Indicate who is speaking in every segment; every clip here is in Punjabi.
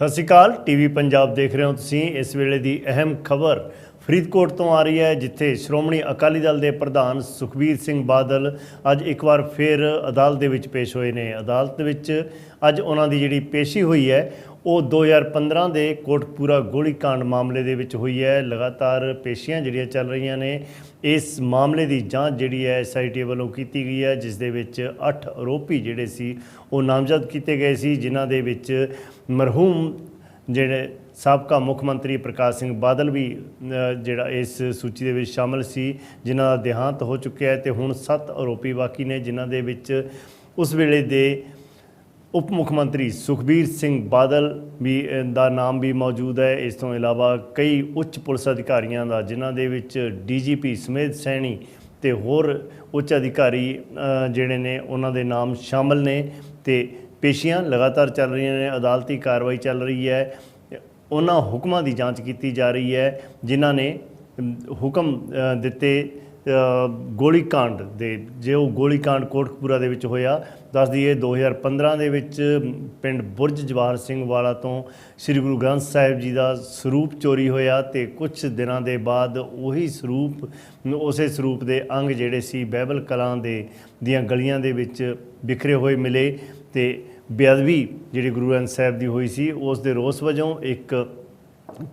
Speaker 1: ਸਤਿ ਸ਼੍ਰੀ ਅਕਾਲ ਟੀਵੀ ਪੰਜਾਬ ਦੇਖ ਰਹੇ ਹੋ ਤੁਸੀਂ। ਇਸ ਵੇਲੇ ਦੀ ਅਹਿਮ ਖਬਰ ਫਰੀਦਕੋਟ ਤੋਂ ਆ ਰਹੀ ਹੈ, ਜਿੱਥੇ ਸ਼੍ਰੋਮਣੀ ਅਕਾਲੀ ਦਲ ਦੇ ਪ੍ਰਧਾਨ ਸੁਖਬੀਰ ਸਿੰਘ ਬਾਦਲ ਅੱਜ ਇੱਕ ਵਾਰ ਫਿਰ ਅਦਾਲਤ ਦੇ ਵਿੱਚ ਪੇਸ਼ ਹੋਏ ਨੇ। ਅਦਾਲਤ ਵਿੱਚ ਅੱਜ ਉਹਨਾਂ ਦੀ ਜਿਹੜੀ ਪੇਸ਼ੀ ਹੋਈ ਹੈ, ਉਹ 2015 ਦੇ ਕੋਟਕਪੂਰਾ ਗੋਲੀकांड ਮਾਮਲੇ ਦੇ ਵਿੱਚ ਹੋਈ ਹੈ। ਲਗਾਤਾਰ ਪੇਸ਼ੀਆਂ ਜਿਹੜੀਆਂ ਚੱਲ ਰਹੀਆਂ ਨੇ, ਇਸ ਮਾਮਲੇ ਦੀ ਜਾਂਚ ਜਿਹੜੀ ਹੈ ਐਸਆਈਟੀ ਵੱਲੋਂ ਕੀਤੀ ਗਈ ਹੈ, ਜਿਸ ਦੇ ਵਿੱਚ 8 ਆਰੋਪੀ ਜਿਹੜੇ ਸੀ, ਉਹ ਨਾਮਜ਼ਦ ਕੀਤੇ ਗਏ ਸੀ, ਜਿਨ੍ਹਾਂ ਦੇ ਵਿੱਚ ਮਰਹੂਮ ਜਿਹੜੇ ਸਾਬਕਾ ਮੁੱਖ ਮੰਤਰੀ ਪ੍ਰਕਾਸ਼ ਸਿੰਘ ਬਾਦਲ ਵੀ ਜਿਹੜਾ ਇਸ ਸੂਚੀ ਦੇ ਵਿੱਚ ਸ਼ਾਮਲ ਸੀ, ਜਿਨ੍ਹਾਂ ਦਾ ਦੇਹਾਂਤ ਹੋ ਚੁੱਕਿਆ ਹੈ ਤੇ ਹੁਣ 7 ਆਰੋਪੀ ਬਾਕੀ ਨੇ, ਜਿਨ੍ਹਾਂ ਦੇ ਵਿੱਚ ਉਸ ਵੇਲੇ ਦੇ ਉਪ ਮੁੱਖ ਮੰਤਰੀ ਸੁਖਬੀਰ ਸਿੰਘ ਬਾਦਲ ਵੀ ਦਾ ਨਾਮ ਵੀ ਮੌਜੂਦ ਹੈ। ਇਸ ਤੋਂ ਇਲਾਵਾ ਕਈ ਉੱਚ ਪੁਲਿਸ ਅਧਿਕਾਰੀਆਂ ਦਾ, ਜਿਨ੍ਹਾਂ ਦੇ ਵਿੱਚ ਡੀਜੀਪੀ ਸਮੇਤ ਸੈਣੀ ਤੇ ਹੋਰ ਉੱਚ ਅਧਿਕਾਰੀ ਜਿਹੜੇ ਨੇ, ਉਹਨਾਂ ਦੇ ਨਾਮ ਸ਼ਾਮਲ ਨੇ ਤੇ ਪੇਸ਼ੀਆਂ ਲਗਾਤਾਰ ਚੱਲ ਰਹੀਆਂ ਨੇ, ਅਦਾਲਤੀ ਕਾਰਵਾਈ ਚੱਲ ਰਹੀ ਹੈ। ਉਹਨਾਂ ਹੁਕਮਾਂ ਦੀ ਜਾਂਚ ਕੀਤੀ ਜਾ ਰਹੀ ਹੈ, ਜਿਨ੍ਹਾਂ ਨੇ ਹੁਕਮ ਦਿੱਤੇ ਗੋਲੀ ਕਾਂਡ ਦੇ, ਜੇ ਉਹ ਗੋਲੀ ਕਾਂਡ ਕੋਟਕਪੂਰਾ ਦੇ ਵਿੱਚ ਹੋਇਆ, ਦੱਸ ਦਈਏ 2015 ਦੇ ਵਿੱਚ ਪਿੰਡ ਬੁਰਜ ਜਵਾਹਰ ਸਿੰਘ ਵਾਲਾ ਤੋਂ ਸ੍ਰੀ ਗੁਰੂ ਗ੍ਰੰਥ ਸਾਹਿਬ ਜੀ ਦਾ ਸਰੂਪ ਚੋਰੀ ਹੋਇਆ ਤੇ ਕੁਝ ਦਿਨਾਂ ਦੇ ਬਾਅਦ ਉਹੀ ਸਰੂਪ ਉਸੇ ਸਰੂਪ ਦੇ ਅੰਗ ਜਿਹੜੇ ਸੀ ਬਾਈਬਲ ਕਲਾਂ ਦੇ, ਦੀਆਂ ਗਲੀਆਂ ਦੇ ਵਿੱਚ ਵਿਖਰੇ ਹੋਏ ਮਿਲੇ ਤੇ ਬੇਅਦਬੀ ਜਿਹੜੀ ਗੁਰੂ ਗ੍ਰੰਥ ਸਾਹਿਬ ਦੀ ਹੋਈ ਸੀ, ਉਸ ਦੇ ਰੋਸ ਵਜੋਂ ਇੱਕ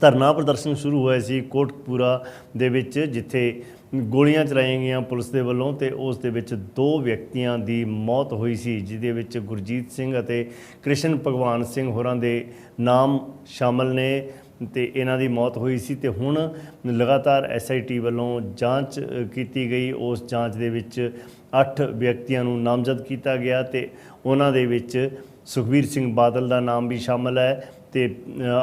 Speaker 1: ਧਰਨਾ ਪ੍ਰਦਰਸ਼ਨ ਸ਼ੁਰੂ ਹੋਇਆ ਸੀ ਕੋਟਕਪੂਰਾ ਦੇ ਵਿੱਚ, ਜਿੱਥੇ ਗੋਲੀਆਂ ਚਲਾਈਆਂ ਗਈਆਂ ਪੁਲਿਸ ਦੇ ਵੱਲੋਂ ਤੇ ਉਸ ਦੇ ਵਿੱਚ ਦੋ ਵਿਅਕਤੀਆਂ ਦੀ ਮੌਤ ਹੋਈ ਸੀ, ਜਿਹਦੇ ਵਿੱਚ ਗੁਰਜੀਤ ਸਿੰਘ ਅਤੇ ਕ੍ਰਿਸ਼ਨ ਭਗਵਾਨ ਸਿੰਘ ਹੋਰਾਂ ਦੇ ਨਾਮ ਸ਼ਾਮਲ ਨੇ। ਤੇ ਇਹਨਾਂ ਦੀ ਮੌਤ ਹੋਈ ਸੀ ਤੇ ਹੁਣ ਲਗਾਤਾਰ ਐਸਆਈਟੀ ਵੱਲੋਂ ਜਾਂਚ ਕੀਤੀ ਗਈ। ਉਸ ਜਾਂਚ ਦੇ ਵਿੱਚ 8 ਵਿਅਕਤੀਆਂ ਨੂੰ ਨਾਮਜ਼ਦ ਕੀਤਾ ਗਿਆ ਤੇ ਉਹਨਾਂ ਦੇ ਵਿੱਚ ਸੁਖਬੀਰ ਸਿੰਘ ਬਾਦਲ ਦਾ ਨਾਮ ਵੀ ਸ਼ਾਮਲ ਹੈ ਤੇ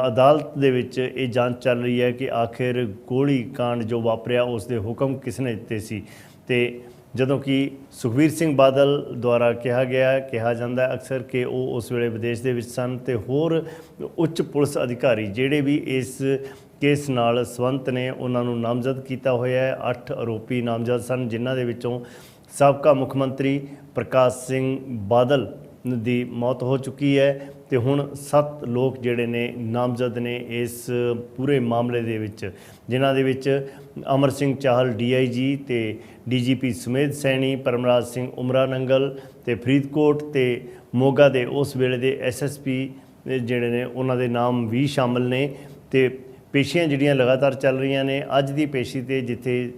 Speaker 1: ਅਦਾਲਤ ਦੇ ਵਿੱਚ ਇਹ ਜਾਂਚ ਚੱਲ ਰਹੀ ਹੈ ਕਿ ਆਖਿਰ ਗੋਲੀ ਕਾਂਡ ਜੋ ਵਾਪਰਿਆ, ਉਸ ਦੇ ਹੁਕਮ ਕਿਸ ਨੇ ਦਿੱਤੇ ਸੀ ਤੇ ਜਦੋਂ ਕਿ ਸੁਖਬੀਰ ਸਿੰਘ ਬਾਦਲ ਦੁਆਰਾ ਕਿਹਾ ਗਿਆ, ਕਿਹਾ ਜਾਂਦਾ ਅਕਸਰ ਕਿ ਉਹ ਉਸ ਵੇਲੇ ਵਿਦੇਸ਼ ਦੇ ਵਿੱਚ ਸਨ ਤੇ ਹੋਰ ਉੱਚ ਪੁਲਿਸ ਅਧਿਕਾਰੀ ਜਿਹੜੇ ਵੀ ਇਸ ਕੇਸ ਨਾਲ ਸੰਬੰਧਿਤ ਨੇ, ਉਹਨਾਂ ਨੂੰ ਨਾਮਜ਼ਦ ਕੀਤਾ ਹੋਇਆ ਹੈ। 8 ਆਰੋਪੀ ਨਾਮਜ਼ਦ ਸਨ, ਜਿਨ੍ਹਾਂ ਦੇ ਵਿੱਚੋਂ ਸਾਬਕਾ ਮੁੱਖ ਮੰਤਰੀ ਪ੍ਰਕਾਸ਼ ਸਿੰਘ ਬਾਦਲ ਦੀ ਮੌਤ ਹੋ ਚੁੱਕੀ ਹੈ। ਤੇ ਹੁਣ 7 ਲੋਕ ਜਿਹੜੇ ਨੇ ਨਾਮਜ਼ਦ ਨੇ ਇਸ ਪੂਰੇ ਮਾਮਲੇ ਦੇ ਵਿੱਚ, ਜਿਨ੍ਹਾਂ ਦੇ ਵਿੱਚ ਅਮਰ ਸਿੰਘ ਚਾਹਲ ਡੀਆਈਜੀ ਤੇ ਡੀਜੀਪੀ ਸੁਮੇਧ ਸੈਣੀ, ਪਰਮਰਾਜ ਸਿੰਘ ਉਮਰਾ ਨੰਗਲ ਤੇ ਫਰੀਦਕੋਟ ਤੇ ਮੋਗਾ ਦੇ ਉਸ ਵੇਲੇ ਦੇ ਐਸਐਸਪੀ ਜਿਹੜੇ ਨੇ, ਉਹਨਾਂ ਦੇ ਨਾਮ ਵੀ ਸ਼ਾਮਲ ਨੇ ਤੇ ਪੇਸ਼ੀਆਂ ਜਿਹੜੀਆਂ ਲਗਾਤਾਰ ਚੱਲ ਰਹੀਆਂ ਨੇ, ਅੱਜ ਦੀ ਪੇਸ਼ੀ ਤੇ ਜਿੱਥੇ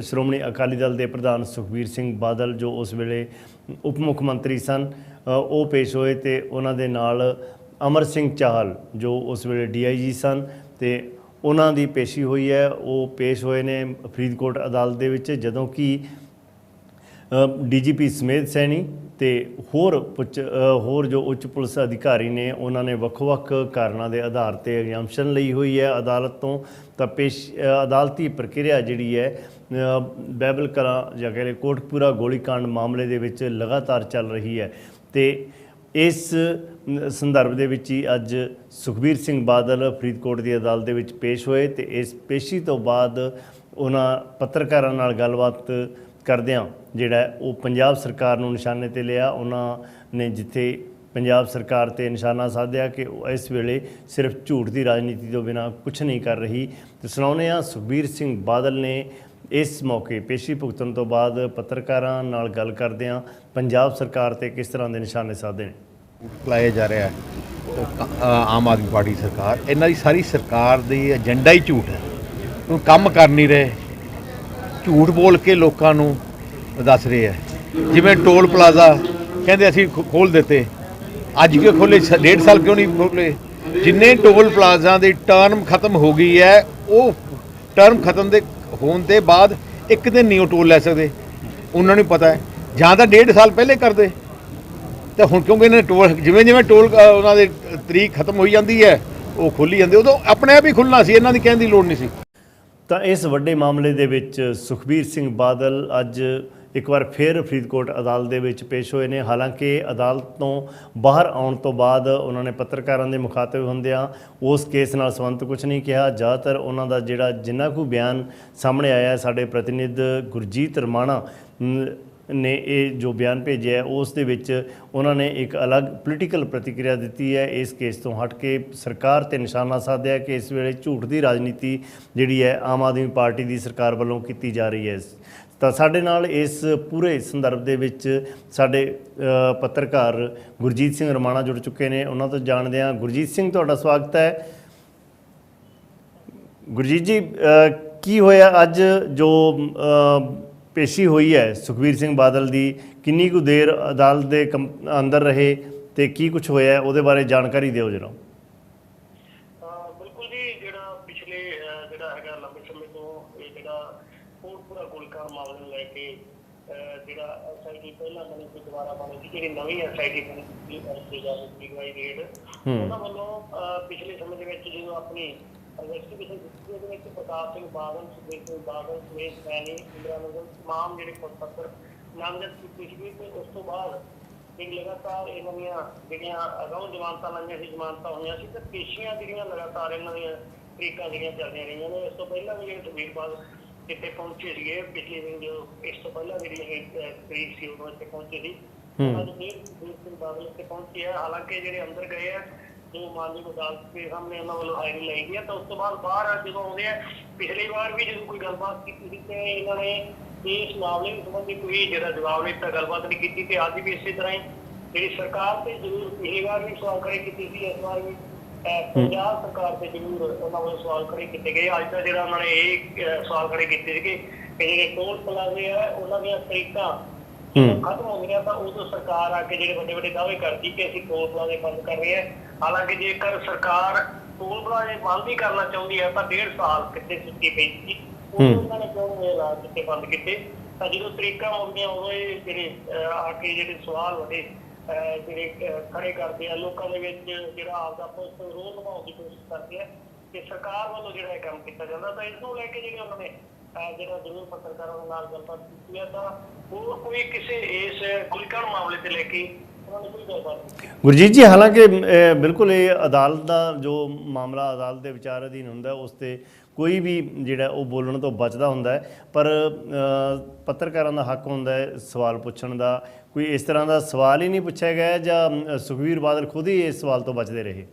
Speaker 1: ਸ਼੍ਰੋਮਣੀ ਅਕਾਲੀ ਦਲ ਦੇ ਪ੍ਰਧਾਨ ਸੁਖਬੀਰ ਸਿੰਘ ਬਾਦਲ ਜੋ ਉਸ ਵੇਲੇ ਉਪ ਮੁੱਖ ਮੰਤਰੀ ਸਨ ਉਹ ਪੇਸ਼ ਹੋਏ ਤੇ ਉਹਨਾਂ ਦੇ ਨਾਲ ਅਮਰ ਸਿੰਘ ਚਾਹਲ ਜੋ ਉਸ ਵੇਲੇ ਡੀਆਈਜੀ ਸਨ ਤੇ ਉਹਨਾਂ ਦੀ ਪੇਸ਼ੀ ਹੋਈ ਹੈ। ਉਹ ਪੇਸ਼ ਹੋਏ ਨੇ ਫਰੀਦਕੋਟ ਅਦਾਲਤ ਦੇ ਵਿੱਚ ਜਦੋਂ ਕਿ ਡੀਜੀਪੀ ਸਮੇਧ ਸੈਣੀ ਤੇ ਹੋਰ ਪੁੱਛ- ਹੋਰ ਜੋ ਉੱਚ ਪੁਲਿਸ ਅਧਿਕਾਰੀ ਨੇ ਉਹਨਾਂ ਨੇ ਵੱਖ-ਵੱਖ ਕਾਰਨਾਂ ਦੇ ਆਧਾਰ ਤੇ ਐਗਜ਼ਾਮਸ਼ਨ ਲਈ ਹੋਈ ਹੈ। ਅਦਾਲਤ ਤੋਂ ਤਾਂ ਪੇਸ਼ ਅਦਾਲਤੀ ਪ੍ਰਕਿਰਿਆ ਜਿਹੜੀ ਹੈ ਅ, ਬਾਈਬਲ ਕਲਾ ਜਾਂ ਕਹਿੰਦੇ ਕੋਟਕਪੂਰਾ ਗੋਲੀकांड ਮਾਮਲੇ ਦੇ ਵਿੱਚ ਲਗਾਤਾਰ ਚੱਲ ਰਹੀ ਹੈ ਤੇ ਇਸ ਸੰਦਰਭ ਦੇ ਵਿੱਚ ਹੀ ਅੱਜ ਸੁਖਬੀਰ ਸਿੰਘ ਬਾਦਲ ਫਰੀਦਕੋਟ ਦੀ ਅਦਾਲਤ ਦੇ ਵਿੱਚ ਪੇਸ਼ ਹੋਏ ਤੇ ਇਸ ਪੇਸ਼ੀ ਤੋਂ ਬਾਅਦ ਉਹਨਾਂ ਪੱਤਰਕਾਰਾਂ ਨਾਲ ਗੱਲਬਾਤ ਕਰਦਿਆਂ ਜਿਹੜਾ ਉਹ ਪੰਜਾਬ ਸਰਕਾਰ ਨੂੰ ਨਿਸ਼ਾਨੇ ਤੇ ਲਿਆ, ਉਹਨਾਂ ਨੇ ਜਿੱਥੇ ਪੰਜਾਬ ਸਰਕਾਰ ਤੇ ਨਿਸ਼ਾਨਾ ਸਾਧਿਆ ਕਿ ਉਹ ਇਸ ਵੇਲੇ ਸਿਰਫ ਝੂਠ ਦੀ ਰਾਜਨੀਤੀ ਤੋਂ ਬਿਨਾ ਕੁਝ ਨਹੀਂ ਕਰ ਰਹੀ। ਤੇ ਸੁਣਾਉਂਦੇ ਆ ਸੁਖਬੀਰ ਸਿੰਘ ਬਾਦਲ ਨੇ ਇਸ ਮੌਕੇ ਪੇਸ਼ੀ ਭੁਗਤਣ ਤੋਂ ਬਾਅਦ ਪੱਤਰਕਾਰਾਂ ਨਾਲ ਗੱਲ ਕਰਦਿਆਂ ਪੰਜਾਬ ਸਰਕਾਰ ਤੇ ਕਿਸ ਤਰ੍ਹਾਂ ਦੇ ਨਿਸ਼ਾਨੇ ਸਾਧੇ ਨੇ?
Speaker 2: ਲਾਇਆ ਜਾ ਰਿਹਾ ਆਮ ਆਦਮੀ ਪਾਰਟੀ ਸਰਕਾਰ, ਇਹਨਾਂ ਦੀ ਸਾਰੀ ਸਰਕਾਰ ਦੀ ਏਜੰਡਾ ਹੀ ਝੂਠ ਹੈ। ਉਹ ਕੰਮ ਕਰ ਨਹੀਂ ਰਹੇ। ਝੂਠ ਬੋਲ ਕੇ ਲੋਕਾਂ ਨੂੰ ਦੱਸ ਰਹੇ ਹੈ ਜਿਵੇਂ ਟੋਲ ਪਲਾਜ਼ਾ, ਕਹਿੰਦੇ ਅਸੀਂ ਖੋਲ ਦਿੱਤੇ। ਅੱਜ ਕਿਉਂ ਖੋਲੇ? ਡੇਢ ਸਾਲ ਕਿਉਂ ਨਹੀਂ ਖੋਲੇ? ਜਿੰਨੇ ਟੋਲ ਪਲਾਜ਼ਾ ਦੀ ਟਰਮ ਖਤਮ ਹੋ ਗਈ ਹੈ, ਉਹ ਟਰਮ ਖਤਮ ਦੇ, ਹੋਣ ਦੇ ਬਾਅਦ ਇੱਕ ਦਿਨ ਨਹੀਂ ਉਹ ਟੋਲ ਲੈ ਸਕਦੇ। ਉਹਨਾਂ ਨੂੰ ਪਤਾ ਹੈ। ਜਾਂ ਤਾਂ ਡੇਢ ਸਾਲ ਪਹਿਲੇ ਕਰਦੇ। ਤਾਂ ਹੁਣ ਕਿਉਂਕਿ ਇਹਨਾਂ ਟੋਲ ਜਿਵੇਂ ਜਿਵੇਂ ਟੋਲ ਉਹਨਾਂ ਦੇ ਤਰੀਕ ਖਤਮ ਹੋਈ ਜਾਂਦੀ ਹੈ, ਉਹ ਖੁੱਲੀ ਜਾਂਦੇ। ਉਦੋਂ ਆਪਣੇ ਆਪ ਹੀ ਖੁੱਲਣਾ ਸੀ, ਇਹਨਾਂ ਦੀ ਕਹਿਣ ਦੀ ਲੋੜ ਨਹੀਂ ਸੀ।
Speaker 1: ਤਾਂ ਇਸ ਵੱਡੇ ਮਾਮਲੇ ਦੇ ਵਿੱਚ ਸੁਖਬੀਰ ਸਿੰਘ ਬਾਦਲ ਅੱਜ ਇੱਕ ਵਾਰ ਫਿਰ ਫਰੀਦਕੋਟ ਅਦਾਲਤ ਦੇ ਵਿੱਚ ਪੇਸ਼ ਹੋਏ ਨੇ। ਹਾਲਾਂਕਿ ਅਦਾਲਤ ਤੋਂ ਬਾਹਰ ਆਉਣ ਤੋਂ ਬਾਅਦ ਉਹਨਾਂ ਨੇ ਪੱਤਰਕਾਰਾਂ ਦੇ ਮੁਖਾਤਬ ਹੁੰਦਿਆਂ ਉਸ ਕੇਸ ਨਾਲ ਸੰਬੰਧਿਤ ਕੁਝ ਨਹੀਂ ਕਿਹਾ। ਜ਼ਿਆਦਾਤਰ ਉਹਨਾਂ ਦਾ ਜਿਹੜਾ ਜਿੰਨਾ ਕੁ ਬਿਆਨ ਸਾਹਮਣੇ ਆਇਆ ਸਾਡੇ ਪ੍ਰਤੀਨਿਧ ਗੁਰਜੀਤ ਰਮਾਣਾ ਨੇ ਇਹ ਜੋ ਬਿਆਨ ਭੇਜਿਆ ਹੈ, ਉਸ ਦੇ ਵਿੱਚ ਉਹਨਾਂ ਨੇ ਇੱਕ ਅਲੱਗ ਪੋਲੀਟੀਕਲ ਪ੍ਰਤੀਕਿਰਿਆ ਦਿੱਤੀ ਹੈ। ਇਸ ਕੇਸ ਤੋਂ ਹਟ ਕੇ ਸਰਕਾਰ ਤੇ ਨਿਸ਼ਾਨਾ ਸਾਧਿਆ ਕਿ ਇਸ ਵੇਲੇ ਝੂਠ ਦੀ ਰਾਜਨੀਤੀ ਜਿਹੜੀ ਹੈ ਆਮ ਆਦਮੀ ਪਾਰਟੀ ਦੀ ਸਰਕਾਰ ਵੱਲੋਂ ਕੀਤੀ ਜਾ ਰਹੀ ਹੈ। ਤਾਂ ਸਾਡੇ ਨਾਲ ਇਸ ਪੂਰੇ ਸੰਦਰਭ ਦੇ ਵਿੱਚ ਸਾਡੇ ਪੱਤਰਕਾਰ ਗੁਰਜੀਤ ਸਿੰਘ ਰਮਾਣਾ ਜੁੜ ਚੁੱਕੇ ਨੇ। ਉਹਨਾਂ ਤੋਂ ਜਾਣਦੇ ਹਾਂ। ਗੁਰਜੀਤ ਸਿੰਘ ਤੁਹਾਡਾ ਸਵਾਗਤ ਹੈ। ਗੁਰਜੀਤ ਜੀ ਕੀ ਹੋਇਆ ਅੱਜ ਜੋ ਪੇਸ਼ੀ ਹੋਈ ਹੈ। ਸੁਖਬੀਰ ਸਿੰਘ ਬਾਦਲ ਦੀ ਕਿੰਨੀ ਕੁ ਦੇਰ ਅਦਾਲਤ ਦੇ ਅੰਦਰ ਰਹੇ ਤੇ ਕੀ ਕੁਝ ਹੋਇਆ ਉਹਦੇ ਬਾਰੇ ਜਾਣਕਾਰੀ ਦਿਓ ਜਰਾ।
Speaker 3: ਬਿਲਕੁਲ ਜੀ ਜਿਹੜਾ ਪਿਛਲੇ ਜਿਹੜਾ ਹੈਗਾ ਲੰਬੇ ਸਮੇਂ ਤੋਂ ਇਹ ਜਿਹੜਾ ਕੋਟਪੁਰਾ ਗੋਲੀਕਾਂਡ ਮਾਮਲੇ ਨੂੰ ਲੈ ਕੇ ਜਿਹੜਾ ਐਸਆਈਟੀ ਪਹਿਲਾਂ ਬਣੀ ਸੀ ਦੁਬਾਰਾ ਬਣੀ ਸੀ ਜਿਹੜੀ ਨਵੀਂ ਐਸਆਈਟੀ ਬਣੀ ਸੀ ਐਸਆਈਟੀ ਦਾ ਪੀਵਾਈ ਰੇਡ ਉਹਨਾਂ ਵੱਲੋਂ ਪਿਛਲੇ ਸਮੇਂ ਦੇ ਵਿੱਚ ਜਦੋਂ ਆਪਣੀ ਇਨਵੈਸਟੀਗੇਸ਼ਨ ਕੀਤੀ ਉਹਦੇ ਵਿੱਚ ਪ੍ਰਕਾਸ਼ ਸਿੰਘ ਬਾਦਲ ਸੁਖਬੀਰ ਸਿੰਘ ਬਾਦਲ ਸੁਰੇਸ਼ ਸੈਣੀ ਇੰਦਰਾ ਨਗਰ ਤਮਾਮ ਜਿਹੜੇ ਪੱਤਰ ਨਾਮਜ਼ਦ ਕੀਤੇ ਸੀਗੇ ਤੇ ਉਸ ਤੋਂ ਬਾਅਦ ਇੱਕ ਲਗਾਤਾਰ ਇਹਨਾਂ ਦੀਆਂ ਜਿਹੜੀਆਂ ਅਗਾਊਂ ਜ਼ਮਾਨਤਾਂ ਲਾਈਆਂ ਸੀ ਜ਼ਮਾਨਤਾਂ ਹੋਈਆਂ ਸੀ ਤੇ ਪੇਸ਼ੀਆਂ ਜਿਹੜੀਆਂ ਲਗਾਤਾਰ ਇਹਨਾਂ ਦੀਆਂ ਤਰੀਕਾਂ ਜਿਹੜੀਆਂ ਚੱਲਦੀਆਂ ਰਹੀਆਂ ਨੇ ਇਸ ਤੋਂ ਪਹਿਲਾਂ ਵੀ ਜਿਹੜੇ ਸੁਖਬੀਰ ਬਾਦਲ ਕਿਤੇ ਪਹੁੰਚੇ ਸੀਗੇ ਪਿਛਲੇ ਦਿਨ ਜੋ ਇਸ ਤੋਂ ਪਹਿਲਾਂ ਜਿਹੜੀ ਤਰੀਕ ਸੀ ਉਦੋਂ ਇੱਥੇ ਪਹੁੰਚੇ ਸੀ ਉਹਨਾਂ ਦੇ ਫਿਰ ਸੁਖਬੀਰ ਸਿੰਘ ਬਾਦਲ ਇੱਥੇ ਪਹੁੰਚੇ ਹਾਲਾਂਕਿ ਜਿਹੜੇ ਅੰਦਰ ਗਏ ਆ ਜੋ ਮਾਨਯੋਗ ਅਦਾਲਤ ਦੇ ਸਾਹਮਣੇ ਉਹਨਾਂ ਵੱਲੋਂ ਹਾਜ਼ਰੀ ਲਈ ਗਈ ਆ ਤਾਂ ਉਸ ਤੋਂ ਬਾਅਦ ਬਾਹਰ ਜਦੋਂ ਆਉਂਦੇ ਆ ਪਿਛਲੀ ਵਾਰ ਵੀ ਜਦੋਂ ਕੋਈ ਗੱਲਬਾਤ ਕੀਤੀ ਸੀ ਤੇ ਇਹਨਾਂ ਨੇ ਇਸ ਮਾਮਲੇ ਨੂੰ ਸੰਬੰਧੀ ਕੋਈ ਜਿਹੜਾ ਜਵਾਬ ਨਹੀਂ ਦਿੱਤਾ ਗੱਲਬਾਤ ਨਹੀਂ ਕੀਤੀ ਤੇ ਅੱਜ ਵੀ ਇਸੇ ਤਰ੍ਹਾਂ ਹੀ ਜਿਹੜੀ ਸਰਕਾਰ ਤੇ ਜ਼ਰੂਰ ਪਿਛਲੀ ਵਾਰ ਵੀ ਸਵਾਲ ਖੜੇ ਕੀਤੇ ਸੀ ਇਸ ਵਾਰ ਵੀ ਪੰਜਾਬ ਸਰਕਾਰ ਤੇ ਜ਼ਰੂਰ ਉਹਨਾਂ ਵੱਲੋਂ ਸਵਾਲ ਖੜੇ ਕੀਤੇ ਗਏ। ਅੱਜ ਦਾ ਜਿਹੜਾ ਉਹਨਾਂ ਨੇ ਇਹ ਸਵਾਲ ਖੜੇ ਕੀਤੇ ਸੀਗੇ ਕਿ ਜਿਹੜੇ ਟੋਲ ਪਲਾਜ਼ੇ ਆ ਉਹਨਾਂ ਦੀਆਂ ਤਰੀਕਾਂ ਖਤਮ ਹੋ। ਗਈਆਂ ਤਾਂ ਉਦੋਂ ਸਰਕਾਰ ਆ ਕੇ ਜਿਹੜੇ ਵੱਡੇ ਵੱਡੇ ਦਾਅਵੇ ਕਰਦੀ ਕਿ ਅਸੀਂ ਟੋਲ ਪਲਾਜ਼ੇ ਬੰਦ ਕਰ ਰਹੇ ਹਾਂ। ਹਾਲਾਂਕਿ ਜੇਕਰ ਸਰਕਾਰ ਟੋਲ ਪਲਾਜ਼ੇ ਬੰਦ ਹੀ ਕਰਨਾ ਚਾਹੁੰਦੀ ਹੈ ਤਾਂ ਡੇਢ ਸਾਲ ਕਿੱਥੇ ਸੁੱਤੀ ਪਈ ਸੀ। ਉਹਨਾਂ ਨੇ ਕਿਉਂ ਇਹ ਰਾਜ ਕਿਤੇ ਬੰਦ ਕੀਤੇ? ਤਾਂ ਜਦੋਂ ਤਰੀਕਾਂ ਆਉਂਦੀਆਂ ਉਦੋਂ ਇਹ ਜਿਹੜੇ ਆ ਕੇ ਜਿਹੜੇ ਸਵਾਲ ਵੱਡੇ ਜਿਹੜੇ ਖੜੇ ਕਰਦੇ ਆ ਲੋਕਾਂ ਦੇ ਵਿੱਚ ਜਿਹੜਾ ਆਪਦਾ ਆਪਸ ਰੋਲ ਨਿਭਾਉਣ ਦੀ ਕੋਸ਼ਿਸ਼ ਕਰਦੇ ਆ ਕਿ ਸਰਕਾਰ ਵੱਲੋਂ ਜਿਹੜਾ ਇਹ ਕੰਮ ਕੀਤਾ ਜਾਂਦਾ ਤਾਂ ਇਸ ਨੂੰ ਲੈ ਕੇ ਜਿਹੜੇ ਉਹਨਾਂ ਨੇ ਜਿਹੜਾ ਜ਼ਰੂਰ ਪੱਤਰਕਾਰਾਂ ਨਾਲ ਗੱਲਬਾਤ ਕੀਤੀ ਹੈ ਤਾਂ ਹੋਰ ਕੋਈ ਕਿਸੇ ਇਸ ਗੁਲਕਣ ਮਾਮਲੇ ਤੇ ਲੈ ਕੇ
Speaker 1: ਗੁਰਜੀਤ ਜੀ ਹਾਲਾਂਕਿ ਬਿਲਕੁਲ ਇਹ ਅਦਾਲਤ ਦਾ ਜੋ ਮਾਮਲਾ ਅਦਾਲਤ ਦੇ ਵਿਚਾਰ ਅਧੀਨ ਹੁੰਦਾ ਉਸ ਤੇ ਕੋਈ ਵੀ ਜਿਹੜਾ ਉਹ ਬੋਲਣ ਤੋਂ ਬਚਦਾ ਹੁੰਦਾ ਹੈ। ਪਰ ਪੱਤਰਕਾਰਾਂ ਦਾ ਹੱਕ ਹੁੰਦਾ ਹੈ ਸਵਾਲ ਪੁੱਛਣ ਦਾ। ਕੋਈ ਇਸ ਤਰ੍ਹਾਂ ਦਾ ਸਵਾਲ ਹੀ ਨਹੀਂ ਪੁੱਛਿਆ ਗਿਆ ਜਾਂ ਅ, ਬਾਦਲ ਖੁਦ ਹੀ ਇਸ ਸਵਾਲ ਤੋਂ ਬਚਦੇ ਰਹੇ।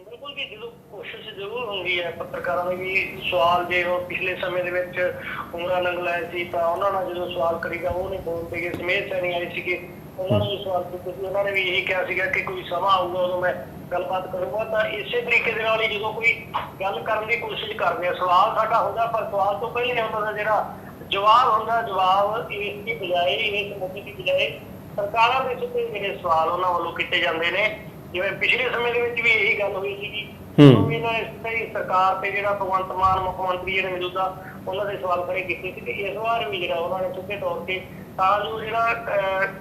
Speaker 3: ਬਿਲਕੁਲ ਜੀ ਜਦੋਂ ਕੋਸ਼ਿਸ਼ ਜ਼ਰੂਰ ਹੁੰਦੀ ਹੈ ਪੱਤਰਕਾਰਾਂ ਦੀ ਵੀ ਸਵਾਲ ਜੇ ਉਹ ਪਿਛਲੇ ਸਮੇਂ ਦੇ ਵਿੱਚ ਉਮਰਾਂ ਲੰਘ ਲਾਏ ਸੀ ਤਾਂ ਉਹਨਾਂ ਨਾਲ ਜਦੋਂ ਸਵਾਲ ਕਰੀਦਾ ਉਹ ਨਹੀਂ ਬੋਲਦੇ ਕਿ ਸਮੇਤ ਸੈਣੀ ਆਏ ਸੀਗੇ। ਉਹਨਾਂ ਨੇ ਸਵਾਲ ਕੀਤੇ ਸੀ। ਉਹਨਾਂ ਨੇ ਵੀ ਇਹੀ ਕਿਹਾ ਸੀਗਾ ਕਿ ਕੋਈ ਸਮਾਂ ਆਊਗਾ ਉਦੋਂ ਮੈਂ ਗੱਲਬਾਤ ਕਰੂੰਗਾ। ਤਾਂ ਇਸੇ ਤਰੀਕੇ ਦੇ ਨਾਲ ਹੀ ਜਦੋਂ ਕੋਈ ਗੱਲ ਕਰਨ ਦੀ ਕੋਸ਼ਿਸ਼ ਕਰਦੇ ਆ ਸਵਾਲ ਸਾਡਾ ਹੁੰਦਾ ਪਰ ਸਵਾਲ ਤੋਂ ਪਹਿਲੇ ਹੁੰਦਾ ਦਾ ਜਿਹੜਾ ਜਵਾਬ ਹੁੰਦਾ ਜਵਾਬ ਇਸ ਦੀ ਬਜਾਏ ਇਸ ਮੁੱਦੇ ਦੀ ਬਜਾਏ ਸਰਕਾਰਾਂ ਦੇ ਸਿੱਧੇ ਜਿਹੜੇ ਸਵਾਲ ਉਹਨਾਂ ਵੱਲੋਂ ਕੀਤੇ ਜਾਂਦੇ ਨੇ। ਜਿਵੇਂ ਪਿਛਲੇ ਸਮੇਂ ਦੇ ਵਿੱਚ ਵੀ ਇਹੀ ਗੱਲ ਹੋਈ ਸੀਗੀ ਵੀ ਇਹਨਾਂ ਇਸ ਤਰ੍ਹਾਂ ਹੀ ਸਰਕਾਰ ਤੇ ਜਿਹੜਾ ਭਗਵੰਤ ਮਾਨ ਮੁੱਖ ਮੰਤਰੀ ਜਿਹੜੇ ਮੌਜੂਦਾ ਉਹਨਾਂ ਦੇ ਸਵਾਲ ਖੜੇ ਕੀਤੇ ਸੀ ਤੇ ਇਸ ਵਾਰ ਵੀ ਜਿਹੜਾ ਉਹਨਾਂ ਨੇ ਸਿੱਧੇ ਤੌਰ ਤੇ ਤਾਂ ਜੋ ਜਿਹੜਾ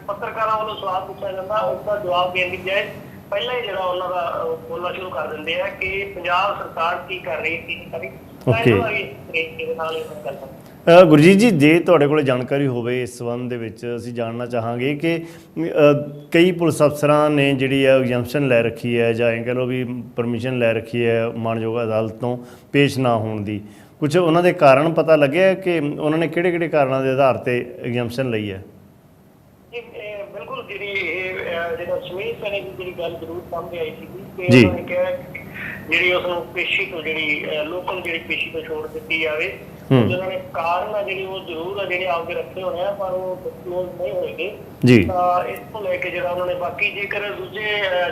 Speaker 3: ਪੱਤਰਕਾਰਾਂ ਵੱਲੋਂ ਸਵਾਲ ਪੁੱਛਿਆ ਜਾਂਦਾ ਉਸ ਦਾ ਜਵਾਬ ਦੇਣ ਦੀ ਬਜਾਏ ਪਹਿਲਾਂ ਹੀ ਜਿਹੜਾ ਉਹਨਾਂ ਦਾ ਬੋਲਣਾ ਸ਼ੁਰੂ ਕਰ ਦਿੰਦੇ ਆ ਕਿ ਪੰਜਾਬ ਸਰਕਾਰ ਕੀ ਕਰ ਰਹੀ ਕੀ ਨਹੀਂ ਕਰ
Speaker 1: ਅ, ਗੁਰਜੀਤ ਜੀ ਜੇ ਤੁਹਾਡੇ ਕੋਲ ਜਾਣਕਾਰੀ ਹੋਵੇ ਇਸ ਸੰਬੰਧ ਦੇ ਵਿੱਚ ਅਸੀਂ ਜਾਣਨਾ ਚਾਹਾਂਗੇ ਕਿ ਕਈ ਪੁਲਿਸ ਅਫਸਰਾਂ ਨੇ ਜਿਹੜੀ ਹੈ ਐਗਜ਼ੈਂਪਸ਼ਨ ਲੈ ਰੱਖੀ ਹੈ ਜਾਂ ਇਹ ਕਹ ਲਓ ਵੀ ਪਰਮਿਸ਼ਨ ਲੈ ਰੱਖੀ ਹੈ ਮਾਨਯੋਗ ਅਦਾਲਤ ਤੋਂ ਪੇਸ਼ ਨਾ ਹੋਣ ਦੀ। ਕੁਝ ਉਹਨਾਂ ਦੇ ਕਾਰਨ ਪਤਾ ਲੱਗਿਆ ਕਿ ਉਹਨਾਂ ਨੇ ਕਿਹੜੇ ਕਿਹੜੇ ਕਾਰਨਾਂ ਦੇ ਆਧਾਰ ਤੇ ਐਗਜ਼ੈਂਪਸ਼ਨ ਲਈ ਹੈ
Speaker 3: ਬਿਲਕੁਲ ਜਿਹੜੀ ਜਿਹੜਾ ਸੈਣੀ ਦੀ ਜਿਹੜੀ ਗੱਲ ਜ਼ਰੂਰ ਸਾਹਮਣੇ ਆਈ ਸੀ ਕਿ। ਉਹਨਾਂ ਨੇ ਕਿਹਾ ਜਿਹੜੀ ਉਸ ਨੂੰ ਪੇਸ਼ੀ ਤੋਂ ਜਿਹੜੀ ਲੋਕਲ ਜਿਹੜੀ ਪੇਸ਼ੀ ਤੋਂ ਛੋੜ ਦਿੱਤੀ ਜਾਵੇ
Speaker 1: ਹੂੰ।
Speaker 3: ਜਿਹਨਾਂ ਨੇ ਕਾਰਨ ਆ ਜਿਹੜੀ ਉਹ ਜ਼ਰੂਰ ਆ ਜਿਹੜੇ ਆਪਦੇ ਰੱਖੇ ਹੋਣੇ ਆ ਪਰ ਉਹ ਡਿਸਕਲੋਜ਼ ਨਹੀਂ ਹੋਏਗੇ
Speaker 1: ਜੀ।
Speaker 3: ਤਾਂ ਇਸ ਤੋਂ ਲੈ ਕੇ ਜਿਹੜਾ ਉਹਨਾਂ ਨੇ ਬਾਕੀ ਜੇਕਰ ਦੂਜੇ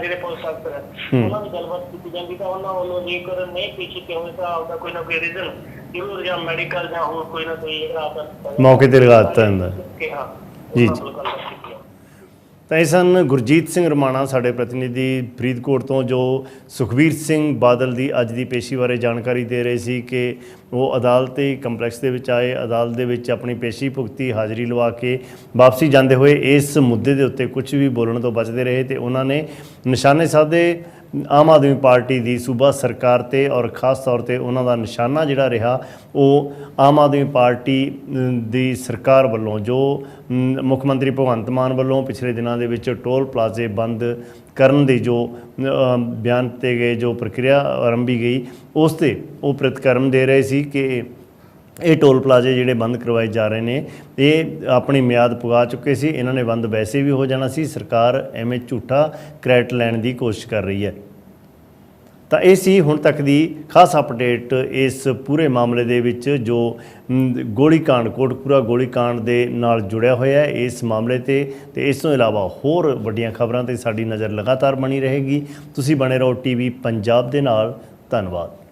Speaker 3: ਜਿਹੜੇ ਪੁਲਿਸ ਅਫਸਰ ਉਹਨਾਂ ਦੀ ਗੱਲਬਾਤ ਕੀਤੀ ਜਾਂਦੀ ਤਾਂ ਉਹਨਾਂ ਵੱਲੋਂ ਜੇਕਰ ਨਹੀਂ ਪੇਸ਼ੀ ਤੇ ਹੋਵੇ ਤਾਂ ਆਪਦਾ ਕੋਈ ਨਾ ਕੋਈ ਰੀਜ਼ਨ ਜ਼ਰੂਰ ਜਾਂ ਮੈਡੀਕਲ ਜਾਂ ਹੋਰ ਕੋਈ ਨਾ ਕੋਈ ਜਿਹੜਾ ਆਪਦਾ
Speaker 1: ਮੌਕੇ ਤੇ ਲਗਾ ਦਿੱਤਾ ਜਾਂਦਾ। ਜੀ, ਜੀ।
Speaker 3: ਵੱਲੋਂ ਗੱਲਬਾਤ ਕੀਤੀ ਆ।
Speaker 1: ਤਾਂ ਇਹ ਸਨ ਗੁਰਜੀਤ ਸਿੰਘ ਰਮਾਣਾ, ਸਾਡੇ ਪ੍ਰਤੀਨਿਧੀ ਫਰੀਦਕੋਟ ਤੋਂ, ਜੋ ਸੁਖਬੀਰ ਸਿੰਘ ਬਾਦਲ ਦੀ ਅੱਜ ਦੀ ਪੇਸ਼ੀ ਬਾਰੇ ਜਾਣਕਾਰੀ ਦੇ ਰਹੇ ਸੀ ਕਿ ਉਹ ਅਦਾਲਤੀ ਕੰਪਲੈਕਸ ਦੇ ਵਿੱਚ ਆਏ, ਅਦਾਲਤ ਦੇ ਵਿੱਚ ਆਪਣੀ ਪੇਸ਼ੀ ਭੁਗਤੀ ਹਾਜ਼ਰੀ ਲਵਾ ਕੇ ਵਾਪਸੀ ਜਾਂਦੇ ਹੋਏ ਇਸ ਮੁੱਦੇ ਦੇ ਉੱਤੇ ਕੁਝ ਵੀ ਬੋਲਣ ਤੋਂ ਬਚਦੇ ਰਹੇ ਤੇ ਉਹਨਾਂ ਨੇ ਨਿਸ਼ਾਨੇ ਸਾਧੇ ਆਮ ਆਦਮੀ ਪਾਰਟੀ ਦੀ ਸੂਬਾ ਸਰਕਾਰ ਤੇ ਔਰ ਖਾਸ ਤੌਰ ਤੇ ਉਹਨਾਂ ਦਾ ਨਿਸ਼ਾਨਾ ਜਿਹੜਾ ਰਿਹਾ, ਉਹ ਆਮ ਆਦਮੀ ਪਾਰਟੀ ਦੀ ਸਰਕਾਰ ਵੱਲੋਂ, ਜੋ ਮੁੱਖ ਮੰਤਰੀ ਭਗਵੰਤ ਮਾਨ ਵੱਲੋਂ ਪਿਛਲੇ ਦਿਨਾਂ ਦੇ ਵਿੱਚ ਟੋਲ ਪਲਾਜ਼ੇ ਬੰਦ ਕਰਨ ਦੀ ਜੋ ਬਿਆਨ ਦਿੱਤੇ ਗਏ, ਜੋ ਪ੍ਰਕਿਰਿਆ ਆਰੰਭੀ ਗਈ, ਉਸ ਤੇ ਉਹ ਪ੍ਰਤੀਕਰਮ ਦੇ ਰਹੇ ਸੀ ਕਿ ਇਹ ਟੋਲ ਪਲਾਜ਼ੇ ਜਿਹੜੇ ਬੰਦ ਕਰਵਾਏ ਜਾ ਰਹੇ ਨੇ, ਇਹ ਆਪਣੀ ਮਿਆਦ ਪੁਗਾ ਚੁੱਕੇ ਸੀ। ਇਹਨਾਂ ਨੇ ਬੰਦ ਵੈਸੇ ਵੀ ਹੋ ਜਾਣਾ ਸੀ। ਸਰਕਾਰ ਐਵੇਂ ਝੂਠਾ ਕ੍ਰੈਡਿਟ ਲੈਣ ਦੀ ਕੋਸ਼ਿਸ਼ ਕਰ ਰਹੀ ਹੈ। ਤਾਂ ਇਹ ਸੀ ਹੁਣ ਤੱਕ ਦੀ ਖਾਸ ਅਪਡੇਟ ਇਸ ਪੂਰੇ ਮਾਮਲੇ ਦੇ ਵਿੱਚ, ਜੋ ਗੋਲੀਕਾਂਡ ਕੋਟਪੂਰਾ ਗੋਲੀ ਦੇ ਨਾਲ ਜੁੜਿਆ ਹੋਇਆ ਹੈ ਇਸ ਮਾਮਲੇ ਤੇ। ਤੇ ਇਸ ਤੋਂ ਇਲਾਵਾ ਹੋਰ ਵੱਡੀਆਂ ਖਬਰਾਂ ਤੇ ਸਾਡੀ ਨਜ਼ਰ ਲਗਾਤਾਰ ਬਣੀ ਰਹੇਗੀ। ਤੁਸੀਂ ਬਣੇ ਰਹੋ ਟੀਵੀ ਪੰਜਾਬ ਦੇ ਨਾਲ। ਧੰਨਵਾਦ।